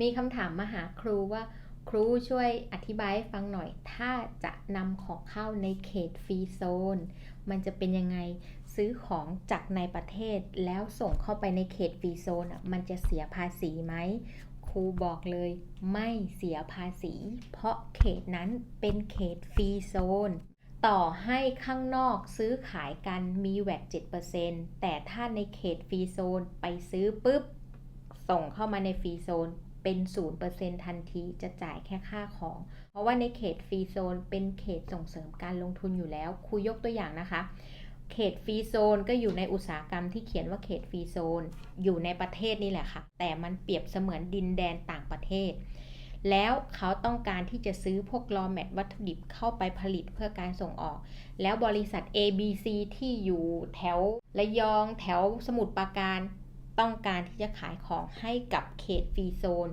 มีคำถามมาหาครูว่าครูช่วยอธิบายให้ฟังหน่อย ถ้าจะนำของเข้าในเขตฟรีโซน มันจะเป็นยังไงซื้อของจากในประเทศแล้วส่งเข้าไปในเขตฟรีโซนมันจะเสียภาษีไหมครูบอกเลยไม่เสียภาษี เพราะเขตนั้นเป็นเขตฟรีโซน ต่อให้ข้างนอกซื้อขายกันมีแวด7%แต่ถ้าในเขตฟรีโซนไปซื้อปุ๊บ ส่งเข้ามาในฟรีโซน เป็น 0%ทันทีจะจ่ายแค่ค่าของ เพราะว่าในเขตฟรีโซน เป็นเขตส่งเสริมการลงทุนอยู่แล้วครูยกตัวอย่างนะคะ เขตฟรีโซนก็อยู่ในอุตสาหกรรมที่เขียนว่าเขตฟรีโซน อยู่ในประเทศนี่แหละค่ะ แต่มันเปรียบเสมือนดินแดนต่างประเทศ แล้วเขาต้องการที่จะซื้อพวกรอแมทวัตถุดิบเข้าไปผลิตเพื่อการส่งออก แล้วบริษัท ABC ที่อยู่แถวระยอง แถวสมุทรปราการ ต้องการที่จะขายของให้กับเขตฟรีโซน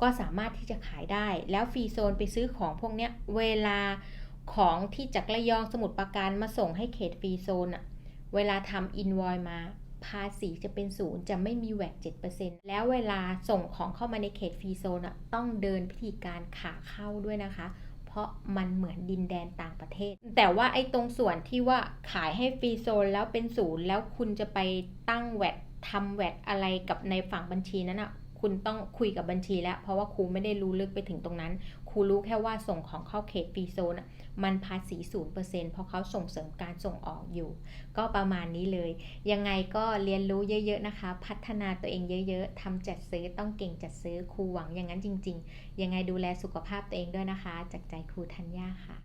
ก็สามารถที่จะขายได้ แล้วฟรีโซนไปซื้อของพวกเนี้ยเวลาของที่จากระยองสมุทรปราการมาส่งให้เขตฟรีโซนอะเวลาทำอินวอยมาภาษีจะเป็นศูนย์จะไม่มีแวด7%แล้วเวลาส่งของเข้ามาในเขตฟรีโซนอะต้องเดินพิธีการขาเข้าด้วยนะคะ เพราะมันเหมือนดินแดนต่างประเทศ แต่ว่าไอ้ตรงส่วนที่ว่าขายให้ฟรีโซนแล้วเป็นศูนย์แล้วคุณจะไปตั้งแวด ทำแวดอะไรกับในฝั่งบัญชีนั้นอะคุณต้องคุยกับบัญชีแล้ว เพราะว่าครูไม่ได้รู้ลึกไปถึงตรงนั้น ครูรู้แค่ว่าส่งของเข้าเขตฟรีโซนอะมันภาษีศูนย์เปอร์เซ็นต์เพราะเขาส่งเสริมการส่งออกอยู่ ก็ประมาณนี้เลย ยังไงก็เรียนรู้เยอะๆนะคะ พัฒนาตัวเองเยอะๆทำจัดซื้อต้องเก่งจัดซื้อครูหวังอย่างนั้นจริง ๆ ยังไงดูแลสุขภาพตัวเองด้วยนะคะ จากใจครูธัญญาค่ะ